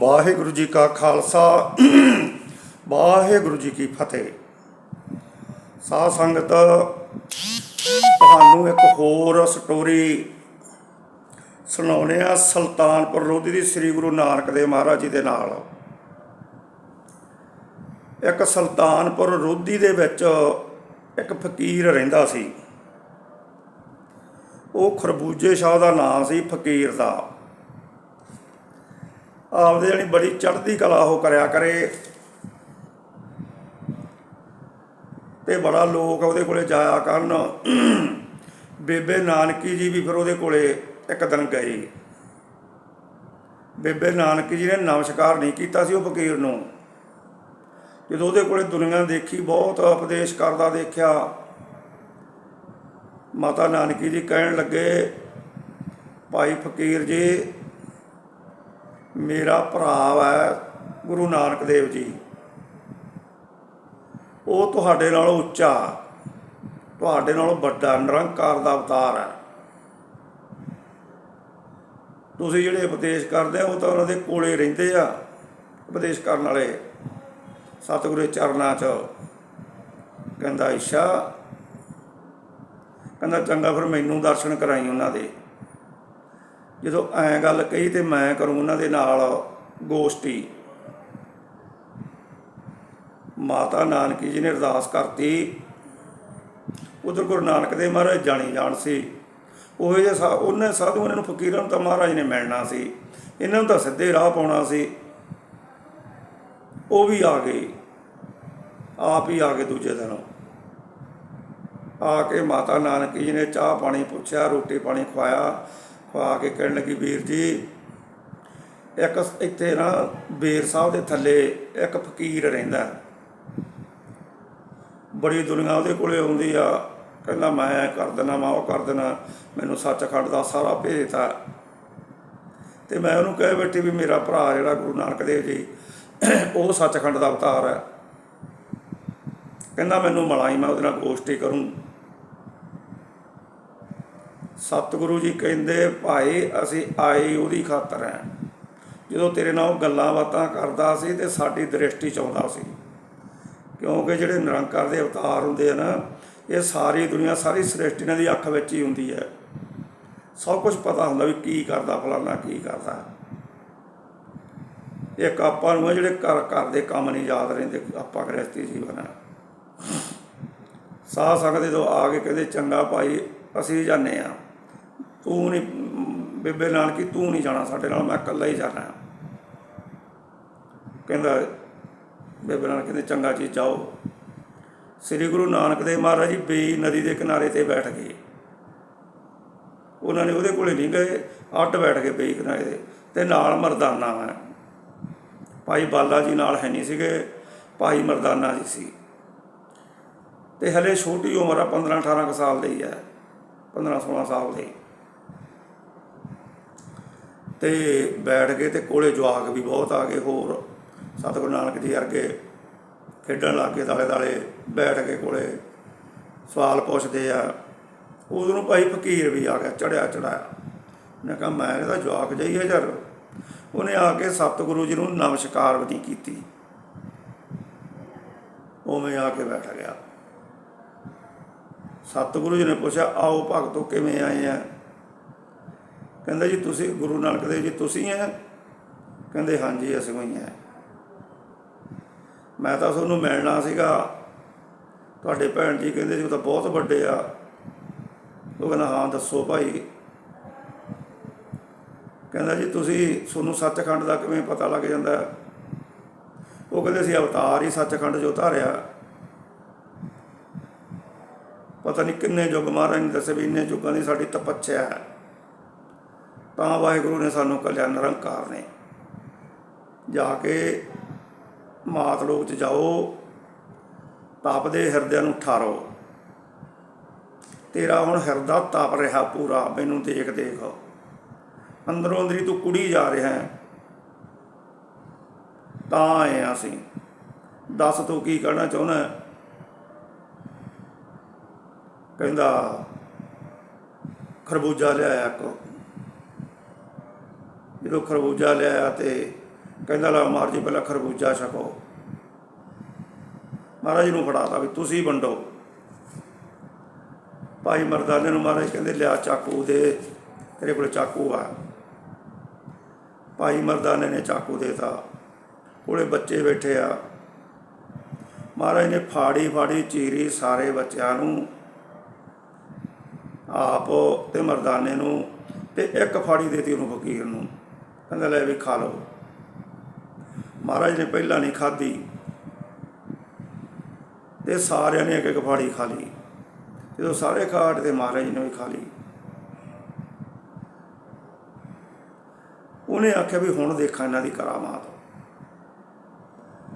ਵਾਹਿਗੁਰੂ ਜੀ ਕਾ ਖਾਲਸਾ, ਵਾਹਿਗੁਰੂ ਜੀ ਕੀ ਫਤਿਹ। ਸਾਧ ਸੰਗਤ, ਤੁਹਾਨੂੰ ਇੱਕ ਹੋਰ ਸਟੋਰੀ ਸੁਣਾਉਣੇ ਆ ਸੁਲਤਾਨਪੁਰ ਲੋਧੀ ਦੀ ਸ੍ਰੀ ਗੁਰੂ ਨਾਨਕ ਦੇਵ ਮਹਾਰਾਜ ਜੀ ਦੇ ਨਾਲ। ਇੱਕ ਸੁਲਤਾਨਪੁਰ ਲੋਧੀ ਦੇ ਵਿੱਚ ਇੱਕ ਫਕੀਰ ਰਹਿੰਦਾ ਸੀ। ਉਹ ਖਰਬੂਜੇ ਸ਼ਾਹ ਦਾ ਨਾਮ ਸੀ ਫਕੀਰ ਦਾ। ਆਪਦੇ ਜਾਨੀ ਬੜੀ ਚੜ੍ਹਦੀ ਕਲਾ ਉਹ ਕਰਿਆ ਕਰੇ। ਤੇ ਬੜਾ ਲੋਕ ਉਹਦੇ ਕੋਲੇ ਜਾਇਆ ਕਰਨ। ਬੇਬੇ ਨਾਨਕੀ ਜੀ ਵੀ ਫਿਰ ਉਹਦੇ ਕੋਲੇ ਇੱਕ ਦਿਨ ਗਏ। ਬੇਬੇ ਨਾਨਕੀ ਜੀ ਨੇ ਨਮਸਕਾਰ ਨਹੀਂ ਕੀਤਾ ਸੀ ਉਹ ਫਕੀਰ ਨੂੰ। ਜਦੋਂ ਉਹਦੇ ਕੋਲੇ ਦੁਨੀਆ ਦੇਖੀ, ਬਹੁਤ ਉਪਦੇਸ਼ ਕਰਦਾ ਦੇਖਿਆ। ਮਾਤਾ ਨਾਨਕੀ ਜੀ ਕਹਿਣ ਲੱਗੇ, ਭਾਈ ਫਕੀਰ ਜੀ ਮੇਰਾ ਭਰਾ ਹੈ ਗੁਰੂ ਨਾਨਕ ਦੇਵ ਜੀ। ਉਹ ਤੁਹਾਡੇ ਨਾਲੋਂ ਉੱਚਾ, ਤੁਹਾਡੇ ਨਾਲੋਂ ਵੱਡਾ, ਨਿਰੰਕਾਰ ਦਾ ਅਵਤਾਰ ਹੈ। ਤੁਸੀਂ ਜਿਹੜੇ ਉਪਦੇਸ਼ ਕਰਦੇ ਆ ਉਹ ਤਾਂ ਉਹਨਾਂ ਦੇ ਕੋਲੇ ਰਹਿੰਦੇ ਆ, ਉਪਦੇਸ਼ ਕਰਨ ਵਾਲੇ। ਸਤਿਗੁਰੂ ਚਰਨਾਂ 'ਚ ਕਹਿੰਦਾ ਇਸ਼ਾ ਕਹਿੰਦਾ, ਚੰਗਾ ਫਿਰ ਮੈਨੂੰ ਦਰਸ਼ਨ ਕਰਾਈ ਉਹਨਾਂ ਦੇ। ਜਦੋਂ ਐਂ ਗੱਲ ਕਹੀ ਤੇ ਮੈਂ ਕਰੂੰ ਉਹਨਾਂ ਦੇ ਨਾਲ ਗੋਸ਼ਟੀ। ਮਾਤਾ ਨਾਨਕੀ ਜੀ ਨੇ ਅਰਦਾਸ ਕਰਤੀ। ਉਧਰ ਗੁਰੂ ਨਾਨਕ ਦੇਵ ਮਹਾਰਾਜ ਜਾਣੀ ਜਾਣ ਸੀ। ਉਹ ਜੇ ਉਹਨੇ ਸਾਧੂਆਂ ਨੂੰ ਫਕੀਰਾਂ ਨੂੰ ਤਾਂ ਮਹਾਰਾਜ ਨੇ ਮਿਲਣਾ ਸੀ। ਇਹਨਾਂ ਨੂੰ ਤਾਂ ਸਿੱਧੇ ਰਾਹ ਪਾਉਣਾ ਸੀ। ਉਹ ਵੀ ਆ ਗਏ। ਆਪ ਹੀ ਆ ਗਏ ਦੂਜੇ ਦਿਨ। ਆ ਕੇ ਮਾਤਾ ਨਾਨਕੀ ਜੀ ਨੇ ਚਾਹ ਪਾਣੀ ਪੁੱਛਿਆ, ਰੋਟੀ ਪਾਣੀ ਖਵਾਇਆ। ਪਾ ਕੇ ਕਹਿਣ ਲੱਗੀ, ਵੀਰ ਜੀ, ਇੱਕ ਇੱਥੇ ਨਾ ਬੇਰ ਸਾਹਿਬ ਦੇ ਥੱਲੇ ਇੱਕ ਫਕੀਰ ਰਹਿੰਦਾ। ਬੜੀ ਦੁਨੀਆ ਉਹਦੇ ਕੋਲੇ ਆਉਂਦੀ ਆ। ਕਹਿੰਦਾ, ਮੈਂ ਕਰ ਦੇਣਾ ਮੈਂ ਉਹ ਕਰ ਦੇਣਾ ਮੈਨੂੰ ਸੱਚਖੰਡ ਦਾ ਸਾਰਾ ਭੇਜਤਾ ਤੇ ਮੈਂ ਉਹਨੂੰ ਕਹਿ ਬੈਠੀ ਵੀ ਮੇਰਾ ਭਰਾ ਜਿਹੜਾ ਗੁਰੂ ਨਾਨਕ ਦੇਵ ਜੀ, ਉਹ ਸੱਚਖੰਡ ਦਾ ਅਵਤਾਰ ਹੈ। ਕਹਿੰਦਾ, ਮੈਨੂੰ ਮਲਾਈ ਮੈਂ ਉਹਦੇ ਨਾਲ ਗੋਸ਼ਟੀ ਕਰੂੰ। ਸਤਿਗੁਰੂ ਜੀ ਕਹਿੰਦੇ, ਭਾਈ, ਅਸੀਂ ਆਏ ਉਹਦੀ ਖਾਤਰ ਹੈ। ਜਦੋਂ ਤੇਰੇ ਨਾਲ ਉਹ ਗੱਲਾਂ ਬਾਤਾਂ ਕਰਦਾ ਸੀ ਤੇ ਸਾਡੀ ਦ੍ਰਿਸ਼ਟੀ ਚ ਆਉਂਦਾ ਸੀ। ਕਿਉਂਕਿ ਜਿਹੜੇ ਨਿਰੰਕਾਰ ਦੇ ਅਵਤਾਰ ਹੁੰਦੇ ਆ ਨਾ, ਇਹ ਸਾਰੀ ਦੁਨੀਆ, ਸਾਰੀ ਸ੍ਰਿਸ਼ਟੀ ਇਹਨਾਂ ਦੀ ਅੱਖ ਵਿੱਚ ਹੀ ਹੁੰਦੀ ਹੈ। ਸਭ ਕੁਝ ਪਤਾ ਹੁੰਦਾ ਵੀ ਕੀ ਕਰਦਾ ਫਲਾਣਾ ਕੀ ਕਰਦਾ। ਇੱਕ ਆਪਾਂ ਨੂੰ ਆ ਜਿਹੜੇ ਘਰ ਘਰ ਦੇ ਕੰਮ ਨਹੀਂ ਯਾਦ ਰਹਿੰਦੇ, ਆਪਾਂ ਗ੍ਰਸਤੀ ਜੀਵਨ ਹੈ ਸਾਹ ਸੰਗਤ ਜਦੋਂ ਆ ਕੇ ਕਹਿੰਦੇ, ਚੰਗਾ ਭਾਈ, ਅਸੀਂ ਜਾਂਦੇ ਆ ਤੂੰ ਨਹੀਂ, ਬੇਬੇ ਨਾਨਕੀ, ਤੂੰ ਨਹੀਂ ਜਾਣਾ ਸਾਡੇ ਨਾਲ, ਮੈਂ ਇਕੱਲਾ ਹੀ ਜਾਣਾ। ਕਹਿੰਦਾ, ਬੇਬੇ ਨਾਨਕ ਕਹਿੰਦੇ, ਚੰਗਾ ਜੀ, ਜਾਓ। ਸ੍ਰੀ ਗੁਰੂ ਨਾਨਕ ਦੇਵ ਮਹਾਰਾਜ ਜੀ ਬੇਈ ਨਦੀ ਦੇ ਕਿਨਾਰੇ ਤੇ ਬੈਠ ਗਏ। ਉਹਨਾਂ ਨੇ ਉਹਦੇ ਕੋਲੇ ਨਹੀਂ ਗਏ ਅੱਟ ਬੈਠ ਕੇ ਬੇਈ ਕਿਨਾਰੇ ਦੇ ਤੇ ਨਾਲ ਮਰਦਾਨਾ ਹੈ ਭਾਈ ਬਾਲਾ ਜੀ ਨਾਲ ਹੈ ਨਹੀਂ ਸੀਗੇ, ਭਾਈ ਮਰਦਾਨਾ ਜੀ ਸੀ। ਤੇ ਹਲੇ ਛੋਟੀ ਉਮਰ ਆ 15 18 ਕੁ ਸਾਲ ਦੀ ਹੈ 15 16 ਸਾਲ ਦੀ। ਤੇ ਬੈਠ ਗਏ ਤੇ ਕੋਲੇ ਜਵਾਕ ਵੀ ਬਹੁਤ ਆ ਗਏ, ਹੋਰ ਸਤਿਗੁਰੂ ਨਾਨਕ ਜੀ ਅਰਗੇ ਖੇਡਣ ਲੱਗੇ ਦਾਲੇ ਦਾਲੇ, ਬੈਠ ਕੇ ਕੋਲੇ ਸਵਾਲ ਪੁੱਛਦੇ ਆ। ਉਦੋਂ ਨੂੰ ਭਾਈ ਫਕੀਰ ਵੀ ਆ ਗਿਆ, ਚੜਿਆ ਚੜਾਇਆ। ਮੈਂ ਕਿਹਾ, ਮੈਂ ਇਹਦਾ ਜਵਾਕ ਜਾਈਏ ਯਾਰ। ਉਹਨੇ ਆ ਕੇ ਸਤਿਗੁਰੂ ਜੀ ਨੂੰ ਨਮਸਕਾਰ ਵੀ ਕੀਤੀ। ਉਵੇਂ ਆ ਕੇ ਬੈਠ ਗਿਆ। ਸਤਿਗੁਰੂ ਜੀ ਨੇ ਪੁੱਛਿਆ, ਆਓ ਭਗਤੋ, ਕਿਵੇਂ ਆਏ ਆ? ਕਹਿੰਦਾ ਜੀ ਤੁਸੀਂ ਗੁਰੂ ਨਾਨਕ ਦੇਵ ਜੀ, ਤੁਸੀਂ ਹੈ? ਕਹਿੰਦੇ ਹਾਂਜੀ, ਅਸੀਂ ਹੀ ਹੈ। ਮੈਂ ਤਾਂ ਤੁਹਾਨੂੰ ਮਿਲਣਾ ਸੀਗਾ। ਤੁਹਾਡੇ ਭੈਣ ਜੀ ਕਹਿੰਦੇ ਸੀ ਉਹ ਤਾਂ ਬਹੁਤ ਵੱਡੇ ਆ। ਉਹ ਕਹਿੰਦਾ, ਹਾਂ, ਦੱਸੋ ਭਾਈ। ਕਹਿੰਦਾ ਜੀ, ਤੁਸੀਂ ਤੁਹਾਨੂੰ ਸੱਚਖੰਡ ਦਾ ਕਿਵੇਂ ਪਤਾ ਲੱਗ ਜਾਂਦਾ? ਉਹ ਕਹਿੰਦੇ ਸੀ, ਅਵਤਾਰ ਹੀ ਸੱਚਖੰਡ ਜੋ ਧਾਰਿਆ। ਪਤਾ ਨਹੀਂ ਕਿੰਨੇ ਯੁੱਗ ਮਹਾਰਾਜ ਨੇ ਦੱਸੇ ਵੀ ਇੰਨੇ ਯੁੱਗਾਂ ਦੀ ਸਾਡੀ ਤਪੱਛਿਆ ਹੈ। ਤਾਂ ਵਾਹਿਗੁਰੂ ਨੇ ਸਾਨੂੰ ਕੱਲਿਆ ਨਿਰੰਕਾਰ ਨੇ। ਜਾ ਕੇ ਮਾਤ ਲੋਕ ਚ ਜਾਓ ਤਪਦੇ ਹਿਰਦਿਆਂ ਨੂੰ ਠਾਰੋ। ਤੇਰਾ ਹੁਣ ਹਿਰਦਾ ਤਪ ਰਿਹਾ ਪੂਰਾ, ਮੈਨੂੰ ਦੇਖ ਦੇਖ। ਅੰਦਰੋਂ ਅੰਦਰੀ ਤੂੰ ਕੁੜੀ ਜਾ ਰਿਹਾ ਹੈ। ਤਾਂ ਆਏ ਹਾਂ ਅਸੀਂ। ਦੱਸ ਤੂੰ ਕੀ ਕਹਿਣਾ ਚਾਹੁੰਦਾ ਕਹਿੰਦਾ, ਖਰਬੂਜਾ ਲਿਆਇਆ ਕੋ ਜਦੋਂ ਖਰਬੂਜਾ ਲਿਆਇਆ ਤੇ ਕਹਿੰਦਾ, ਲਾ ਮਾਰ ਜੀ, ਪਹਿਲਾਂ ਖਰਬੂਜਾ ਛਕੋ। ਮਹਾਰਾਜ ਨੂੰ ਫੜਾਤਾ ਵੀ ਤੁਸੀਂ ਵੰਡੋ। ਭਾਈ ਮਰਦਾਨੇ ਨੂੰ ਮਹਾਰਾਜ ਕਹਿੰਦੇ, ਲਿਆ ਚਾਕੂ ਦੇ, ਤੇਰੇ ਕੋਲ ਚਾਕੂ ਆ। ਭਾਈ ਮਰਦਾਨੇ ਨੇ ਚਾਕੂ ਦੇਤਾ। ਕੋਲੇ ਬੱਚੇ ਬੈਠੇ ਆ। ਮਹਾਰਾਜ ਨੇ ਫਾੜੀ ਫਾੜੀ ਚੀਰੀ ਸਾਰੇ ਬੱਚਿਆਂ ਨੂੰ, ਆਪ ਤੇ ਮਰਦਾਨੇ ਨੂੰ ਤੇ ਇੱਕ ਫਾੜੀ ਦੇਤੀ ਉਹਨੂੰ ਫਕੀਰ ਨੂੰ। ਕਹਿੰਦਾ, ਲੈ ਵੀ ਖਾ ਲਓ। ਮਹਾਰਾਜ ਨੇ ਪਹਿਲਾਂ ਨਹੀਂ ਖਾਧੀ ਤੇ ਸਾਰਿਆਂ ਨੇ ਇੱਕ ਇੱਕ ਫਾੜੀ ਖਾ ਲਈ। ਜਦੋਂ ਸਾਰੇ ਖਾਟ ਹਟੇ ਤੇ ਮਹਾਰਾਜ ਨੇ ਵੀ ਖਾ ਲਈ। ਉਹਨੇ ਆਖਿਆ ਵੀ ਹੁਣ ਦੇਖਾਂ ਇਹਨਾਂ ਦੀ ਕਰਾਮਾਤ।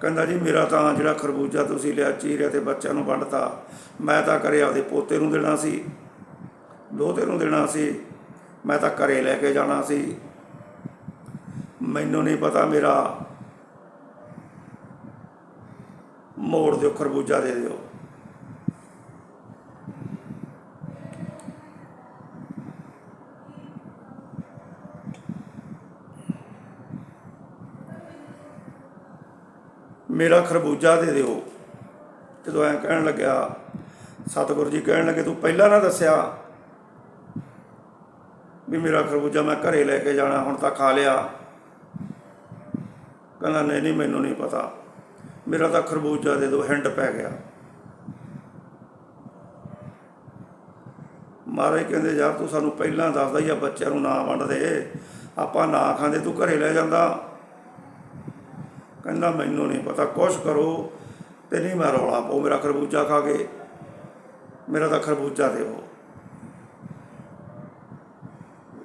ਕਹਿੰਦਾ, ਜੀ ਮੇਰਾ ਤਾਂ ਜਿਹੜਾ ਖਰਬੂਜਾ ਤੁਸੀਂ ਲਿਆ, ਚੀਰਿਆ ਤੇ ਬੱਚਿਆਂ ਨੂੰ ਵੰਡਤਾ, ਮੈਂ ਤਾਂ ਕਰੇ ਆਪਦੇ ਪੋਤੇ ਨੂੰ ਦੇਣਾ ਸੀ ਦੋਤੇ ਨੂੰ ਦੇਣਾ ਸੀ, ਮੈਂ ਤਾਂ ਘਰੇ ਲੈ ਕੇ ਜਾਣਾ ਸੀ। ਮੈਨੂੰ ਨਹੀਂ ਪਤਾ ਮੇਰਾ ਮੋੜ ਦਿਓ, ਖਰਬੂਜਾ ਦੇ ਦਿਓ। ਮੇਰਾ ਖਰਬੂਜਾ ਦੇ ਦਿਓ। ਜਦੋਂ ਐਂ ਕਹਿਣ ਲੱਗਿਆ, ਸਤਿਗੁਰੂ ਜੀ ਕਹਿਣ ਲੱਗੇ, ਤੂੰ ਪਹਿਲਾਂ ਨਾ ਦੱਸਿਆ ਵੀ ਮੇਰਾ ਖਰਬੂਜਾ ਮੈਂ ਘਰੇ ਲੈ ਕੇ ਜਾਣਾ, ਹੁਣ ਤਾਂ ਖਾ ਲਿਆ। ਕਹਿੰਦਾ, ਨਹੀਂ ਨਹੀਂ, ਮੈਨੂੰ ਨਹੀਂ ਪਤਾ। ਮੇਰਾ ਤਾਂ ਖਰਬੂਜਾ ਦੇ ਦੋ, ਹਿੰਡ ਪੈ ਗਿਆ। ਮਹਾਰਾਜ ਕਹਿੰਦੇ, ਯਾਰ, ਤੂੰ ਸਾਨੂੰ ਪਹਿਲਾਂ ਦੱਸਦਾ ਹੀ ਬੱਚਿਆਂ ਨੂੰ ਨਾ ਵੰਡ ਦੇ। ਆਪਾਂ ਨਾ ਖਾਂਦੇ, ਤੂੰ ਘਰੇ ਲੈ ਜਾਂਦਾ। ਕਹਿੰਦਾ, ਮੈਨੂੰ ਨਹੀਂ ਪਤਾ, ਕੁਛ ਕਰੋ ਤੇ ਨਹੀਂ ਮੈਂ ਰੌਲਾ ਪਾਉ। ਮੇਰਾ ਖਰਬੂਜਾ ਖਾ ਕੇ, ਮੇਰਾ ਤਾਂ ਖਰਬੂਜਾ ਦੇਵੋ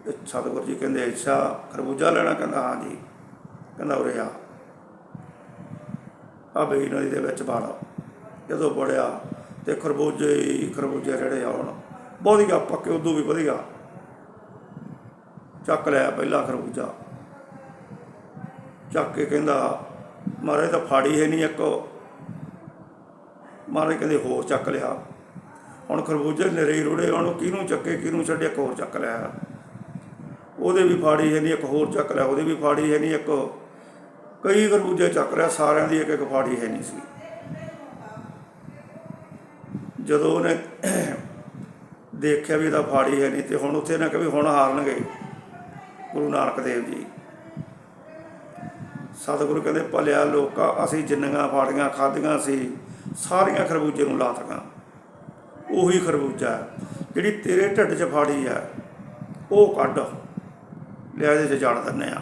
ਇਹ ਸਤਿਗੁਰੂ ਜੀ ਕਹਿੰਦੇ, ਅੱਛਾ, ਖਰਬੂਜਾ ਲੈਣਾ? ਕਹਿੰਦਾ, ਹਾਂ ਜੀ। ਕਹਿੰਦਾ, ਉਰੇ ਆ। ਆ ਬਈ ਨਦੀ ਦੇ ਵਿੱਚ ਵੜ। ਜਦੋਂ ਵੜਿਆ ਤੇ ਖਰਬੂਜੇ ਹੀ ਖਰਬੂਜੇ ਰੜੇ ਆਉਣ। ਵਧੀਆ ਪੱਕੇ, ਉਦੋਂ ਵੀ ਵਧੀਆ। ਚੱਕ ਲਿਆ ਪਹਿਲਾ ਖਰਬੂਜਾ। ਚੱਕ ਕੇ ਕਹਿੰਦਾ ਮਾਰੇ ਤਾਂ ਫਾੜੀ ਹੈ ਨਹੀਂ ਇੱਕ। ਮਾਰੇ ਕਹਿੰਦੇ, ਹੋਰ ਚੱਕ ਲਿਆ। ਹੁਣ ਖਰਬੂਜੇ ਨਰੇ ਹੀ ਰੁੜੇ ਹੁਣ ਕਿਹਨੂੰ ਚੱਕੇ, ਕਿਹਨੂੰ ਛੱਡੇ, ਇੱਕ ਹੋਰ ਚੱਕ ਲਿਆ। ਉਹਦੇ ਵੀ ਫਾੜੀ ਹੈ ਨਹੀਂ ਇੱਕ, ਹੋਰ ਚੱਕ ਲਿਆ। ਉਹਦੇ ਵੀ ਫਾੜੀ ਹੈ ਨਹੀਂ ਇੱਕ। ਕਈ ਖਰਬੂਜੇ ਚੱਕ ਲਿਆ ਸਾਰਿਆਂ ਦੀ ਇੱਕ ਇੱਕ ਫਾੜੀ ਹੈ ਨਹੀਂ ਸੀ। ਜਦੋਂ ਉਹਨੇ ਦੇਖਿਆ ਵੀ ਇਹਦਾ ਫਾੜੀ ਹੈ ਨਹੀਂ ਤੇ ਹੁਣ ਉੱਥੇ ਨਾ ਕਿ ਵੀ ਹੁਣ ਹਾਰਨਗੇ ਗੁਰੂ ਨਾਨਕ ਦੇਵ ਜੀ। ਸਤਿਗੁਰੂ ਕਹਿੰਦੇ, ਭਲਿਆ ਲੋਕਾ, ਅਸੀਂ ਜਿੰਨੀਆਂ ਫਾੜੀਆਂ ਖਾਧੀਆਂ ਸੀ, ਸਾਰੀਆਂ ਖਰਬੂਜੇ ਨੂੰ ਲਾਤੀਆਂ। ਉਹੀ ਖਰਬੂਜਾ ਜਿਹੜੀ ਤੇਰੇ ਢਿੱਡ 'ਚ ਫਾੜੀ ਆ ਉਹ ਕੱਢ। ਲਿਆ ਇਹਦੇ 'ਚ ਜੜ ਦਿੰਨੇ ਆ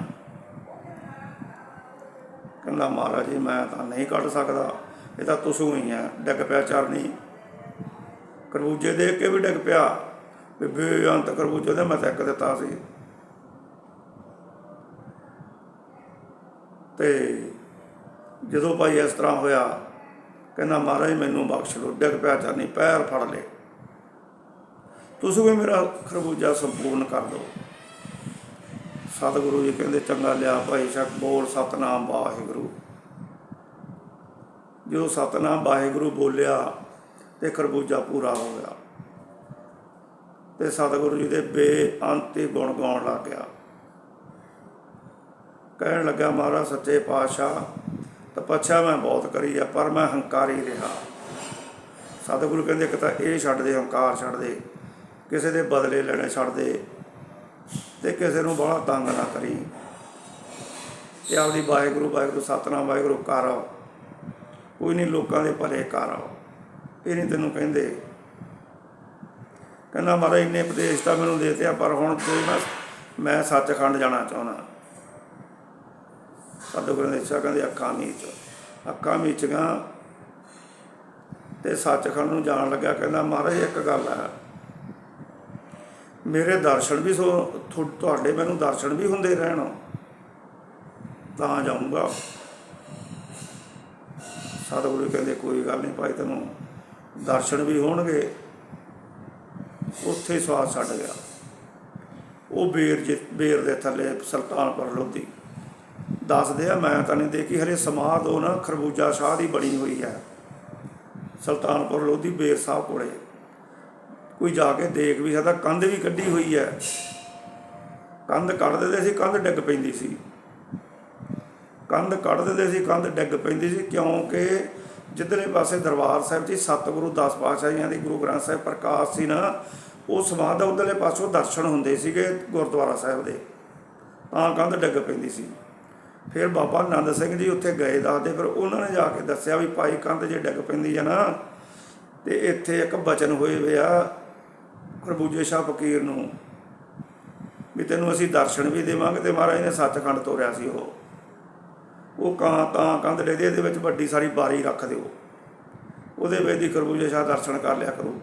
ਕਹਿੰਦਾ, ਮਹਾਰਾਜ ਜੀ, ਮੈਂ ਤਾਂ ਨਹੀਂ ਕੱਢ ਸਕਦਾ। ਇਹ ਤਾਂ ਤੁਸੂ ਹੀ ਆ, ਡਿੱਗ ਪਿਆ ਚਰਨੀ। ਖਰਬੂਜੇ ਦੇਖ ਕੇ ਵੀ ਡਿੱਗ ਪਿਆ। ਵੀ ਬੇਅੰਤ ਖਰਬੂਜੇ ਦੇ ਮੈਂ ਤਾਂ ਦਿੱਤਾ ਸੀ। ਤੇ ਜਦੋਂ ਭਾਈ ਇਸ ਤਰ੍ਹਾਂ ਹੋਇਆ, ਕਹਿੰਦਾ, ਮਹਾਰਾਜ, ਮੈਨੂੰ ਬਖਸ਼ ਲਓ ਡਿੱਗ ਪਿਆ ਚਰਨੀ, ਪੈਰ ਫੜ ਲੇ ਤੁਸੀਂ ਵੀ ਮੇਰਾ ਖਰਬੂਜਾ ਸੰਪੂਰਨ ਕਰ ਦਿਓ। ਸਤਿਗੁਰੂ ਜੀ ਕਹਿੰਦੇ, ਚੰਗਾ ਲਿਆ ਭਾਈ ਸ਼ਕ, ਬੋਲ ਸਤਨਾਮ ਵਾਹਿਗੁਰੂ। ਜੋ ਸਤਨਾਮ ਵਾਹਿਗੁਰੂ ਬੋਲਿਆ ਤੇ ਖਰਬੂਜਾ ਪੂਰਾ ਹੋ ਗਿਆ। ਤੇ ਸਤਿਗੁਰੂ ਜੀ ਦੇ ਬੇਅੰਤੀ ਗੁਣ ਗਾਉਣ ਲੱਗ ਗਿਆ। ਕਹਿਣ ਲੱਗਾ ਮਹਾਰਾਜ, ਸੱਚੇ ਪਾਤਸ਼ਾਹ ਤਪੱਛਾ ਮੈਂ ਬਹੁਤ ਕਰੀ ਆ, ਪਰ ਮੈਂ ਹੰਕਾਰੀ ਰਿਹਾ। ਸਤਿਗੁਰੂ ਕਹਿੰਦੇ, ਇੱਕ ਤਾਂ ਇਹ ਛੱਡ ਦੇ, ਹੰਕਾਰ ਛੱਡ ਦੇ, ਕਿਸੇ ਦੇ ਬਦਲੇ ਲੈਣੇ ਛੱਡ ਦੇ ਤੇ ਕਿਸੇ ਨੂੰ ਬੜਾ ਤੰਗ ਨਾ ਕਰੀ। ਤੇ ਆਪਦੀ ਵਾਹਿਗੁਰੂ ਵਾਹਿਗੁਰੂ ਸਤਨਾਮ, ਵਾਹਿਗੁਰੂ ਕਰ ਆਓ। ਕੋਈ ਨਹੀਂ, ਲੋਕਾਂ ਦੇ ਭਲੇ ਕਰ ਆਓ। ਇਹ ਨਹੀਂ ਤੈਨੂੰ ਕਹਿੰਦੇ। ਕਹਿੰਦਾ, ਮਹਾਰਾਜ, ਇੰਨੇ ਉਪਦੇਸ਼ ਤਾਂ ਮੈਨੂੰ ਦੇ ਆ, ਪਰ ਹੁਣ ਜੇ ਮੈਂ ਮੈਂ ਸੱਚਖੰਡ ਜਾਣਾ ਚਾਹੁੰਦਾ। ਸਤਿਗੁਰੂ ਨੇ ਇੱਛਾ ਕਹਿੰਦੇ, ਅੱਖਾਂ ਮੀਚ। ਅੱਖਾਂ ਮੀਚਾਂ ਤੇ ਸੱਚਖੰਡ ਨੂੰ ਜਾਣ ਲੱਗਾ ਕਹਿੰਦਾ, ਮਹਾਰਾਜ, ਇੱਕ ਗੱਲ ਹੈ। ਮੇਰੇ ਦਰਸ਼ਨ ਵੀ ਸੋ ਤੁ- ਤੁਹਾਡੇ ਮੈਨੂੰ ਦਰਸ਼ਨ ਵੀ ਹੁੰਦੇ ਰਹਿਣ। ਤਾਂ ਜਾਊਂਗਾ। ਸਤਿਗੁਰੂ ਕਹਿੰਦੇ, ਕੋਈ ਗੱਲ ਨਹੀਂ ਭਾਈ, ਤੈਨੂੰ ਦਰਸ਼ਨ ਵੀ ਹੋਣਗੇ। ਉੱਥੇ ਸਵਾਦ ਛੱਡ ਗਿਆ। ਉਹ ਬੇਰ ਜਿ- ਬੇਰ ਦੇ ਥੱਲੇ ਸੁਲਤਾਨਪੁਰ ਲੋਧੀ। ਦੱਸਦੇ ਆ, ਮੈਂ ਤਾਂ ਨਹੀਂ ਦੇਖੀ ਹਰੇ ਸਮਾਧ ਉਹ ਨਾ ਖਰਬੂਜਾ ਸ਼ਾਹ ਦੀ ਬਣੀ ਹੋਈ ਹੈ। ਸੁਲਤਾਨਪੁਰ ਲੋਧੀ ਬੇਰ ਸਾਹਿਬ ਕੋਲੇ। ਕੋਈ ਜਾ ਕੇ ਦੇਖ ਵੀ ਸਕਦਾ, ਕੰਧ ਵੀ ਕੱਢੀ ਹੋਈ ਹੈ। ਕੰਧ ਕੱਢ ਦਿੰਦੇ ਸੀ, ਕੰਧ ਡਿੱਗ ਪੈਂਦੀ ਸੀ। ਕੰਧ ਕੱਢ ਦਿੰਦੇ ਸੀ, ਕੰਧ ਡਿੱਗ ਪੈਂਦੀ ਸੀ, ਕਿਉਂਕਿ ਜਿੱਧਰਲੇ ਪਾਸੇ ਦਰਬਾਰ ਸਾਹਿਬ 'ਚ ਸਤਿਗੁਰੂ ਦਸ ਪਾਤਸ਼ਾਹੀਆਂ ਦੀ ਗੁਰੂ ਗ੍ਰੰਥ ਸਾਹਿਬ ਪ੍ਰਕਾਸ਼ ਸੀ ਨਾ, ਉਹ ਸਮਾਧ ਦਾ ਉਧਰਲੇ ਪਾਸੋਂ ਦਰਸ਼ਨ ਹੁੰਦੇ ਸੀਗੇ ਗੁਰਦੁਆਰਾ ਸਾਹਿਬ ਦੇ। ਤਾਂ ਕੰਧ ਡਿੱਗ ਪੈਂਦੀ ਸੀ। ਫਿਰ ਬਾਬਾ ਆਨੰਦ ਸਿੰਘ ਜੀ ਉੱਥੇ ਗਏ ਦੱਸਦੇ ਫਿਰ ਉਹਨਾਂ ਨੇ ਜਾ ਕੇ ਦੱਸਿਆ ਵੀ ਭਾਈ ਕੰਧ ਜੇ ਡਿੱਗ ਪੈਂਦੀ ਹੈ ਨਾ, ਤੇ ਇੱਥੇ ਇੱਕ ਬਚਨ ਹੋਏ ਹੋਇਆ ਖਰਬੂਜੇ ਸ਼ਾਹ ਫਕੀਰ ਨੂੰ ਵੀ ਤੈਨੂੰ ਅਸੀਂ ਦਰਸ਼ਨ ਵੀ ਦੇਵਾਂਗੇ ਤੇ ਮਹਾਰਾਜ ਨੇ ਸੱਚਖੰਡ ਤੋਰਿਆ ਸੀ ਉਹ। ਉਹ ਕਾਂ ਤਾਂ ਕੰਧ ਦੇ ਇਹਦੇ ਵਿੱਚ ਵੱਡੀ ਸਾਰੀ ਬਾਰੀ ਰੱਖ ਦਿਓ। ਉਹਦੇ ਵਿੱਚ ਦੀ ਖਰਬੂਜੇ ਸ਼ਾਹ ਦਰਸ਼ਨ ਕਰ ਲਿਆ ਕਰੋ।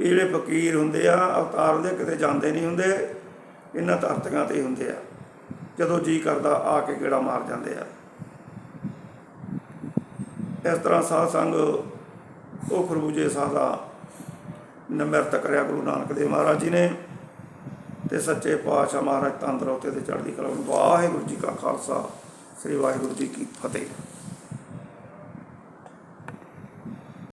ਇਹ ਜਿਹੜੇ ਫਕੀਰ ਹੁੰਦੇ ਆ, ਅਵਤਾਰ ਹੁੰਦੇ, ਕਿਤੇ ਜਾਂਦੇ ਨਹੀਂ ਹੁੰਦੇ, ਇਹਨਾਂ ਧਰਤੀਆਂ ਤੇ ਹੀ ਹੁੰਦੇ ਆ। ਜਦੋਂ ਜੀ ਕਰਦਾ, ਆ ਕੇ ਗੇੜਾ ਮਾਰ ਜਾਂਦੇ ਆ। ਇਸ ਤਰ੍ਹਾਂ ਸਾਧ ਸੰਗ ਉਹ ਖਰਬੂਜੇ ਸਾਹ ਦਾ ਨਿਮਰਤ ਕਰਿਆ ਗੁਰੂ ਨਾਨਕ ਦੇਵ ਮਹਾਰਾਜ ਜੀ ਨੇ ਤੇ ਸੱਚੇ ਪਾਤਸ਼ਾਹ ਮਹਾਰਾਜ ਤੰਦਰੁਸਤੀ ਤੇ ਚੜ੍ਹਦੀ ਕਲਾ ਵਾਹਿਗੁਰੂ ਜੀ ਕਾ ਖਾਲਸਾ, ਸ੍ਰੀ ਵਾਹਿਗੁਰੂ ਜੀ ਕੀ ਫਤਿਹ।